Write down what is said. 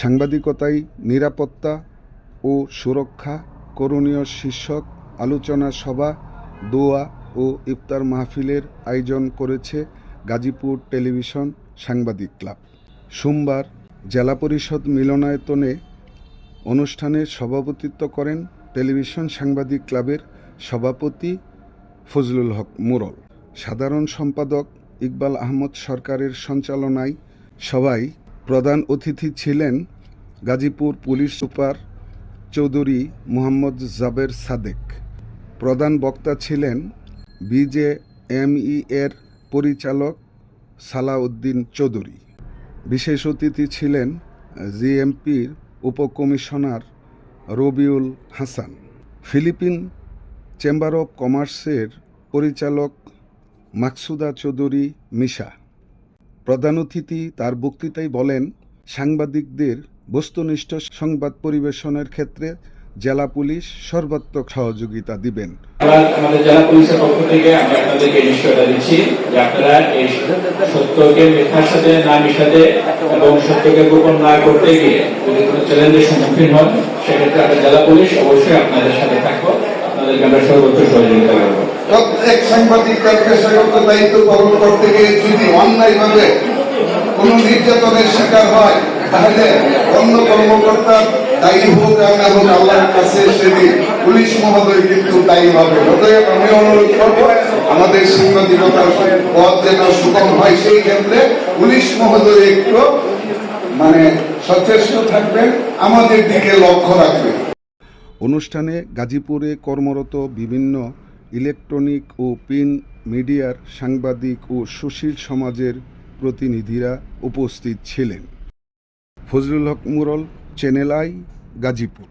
সাংবাদিকতায় নিরাপত্তা ও সুরক্ষা, করণীয় শীর্ষক আলোচনা সভা, দোয়া ও ইফতার মাহফিলের আয়োজন করেছে গাজীপুর টেলিভিশন সাংবাদিক ক্লাব। সোমবার জেলা পরিষদ মিলনায়তনে অনুষ্ঠানে সভাপতিত্ব করেন টেলিভিশন সাংবাদিক ক্লাবের সভাপতি ফজলুল হক মুরল। সাধারণ সম্পাদক ইকবাল আহমদ সরকারের সঞ্চালনায় সভায় প্রধান অতিথি ছিলেন গাজীপুর পুলিশ সুপার চৌধুরী মোহাম্মদ জাবের সাদেক। প্রধান বক্তা ছিলেন বিজে এমই এর পরিচালক সালাউদ্দিন চৌধুরী। বিশেষ অতিথি ছিলেন জিএমপির উপকমিশনার Rabiul Hasan. Philippine chamber of কমার্সের পরিচালক মাকসুদা চৌধুরী মিশা। প্রধান অতিথি তার বক্তৃতায় বলেন, সাংবাদিকদের বস্তুনিষ্ঠ সংবাদ পরিবেশনের ক্ষেত্রে জেলা পুলিশ সর্বাত্মক সহযোগিতা দিবেন। আমাদের জেলা পুলিশের পক্ষ থেকে আমরা আপনাদেরকে নিশ্চয়তা দিচ্ছি যে আপনারা এই সত্যকে মিথ্যার সাথে না মিশাতে এবং সত্যকে গোপন না করতে গিয়ে যদি কোনো চ্যালেঞ্জের সম্মুখীন হন, সেক্ষেত্রে জেলা পুলিশ অবশ্যই আপনাদের সাথে থাকব। প্রত্যেক সাংবাদিক তার দায়িত্ব পালন করতে গিয়ে যদি অন্যায়ভাবে কোন নির্যাতনের শিকার হয়, তাহলে অন্য কর্মকর্তার দায়ী হোক হোক আল্লাহর কাছে সেটি পুলিশ মহোদয় কিন্তু দায়ী হবে। অতএব আমি অনুরোধ করব, আমাদের সাংবাদিকতার পথ যেন সুগম হয়, সেই ক্ষেত্রে পুলিশ মহোদয় একটু মানে সচেষ্ট থাকবেন, আমাদের দিকে লক্ষ্য রাখবেন। অনুষ্ঠানে গাজীপুরে কর্মরত বিভিন্ন ইলেকট্রনিক ও প্রিন্ট মিডিয়ার সাংবাদিক ও সুশীল সমাজের প্রতিনিধিরা উপস্থিত ছিলেন। ফজলুল হক মুরল চ্যানেল আই গাজীপুর।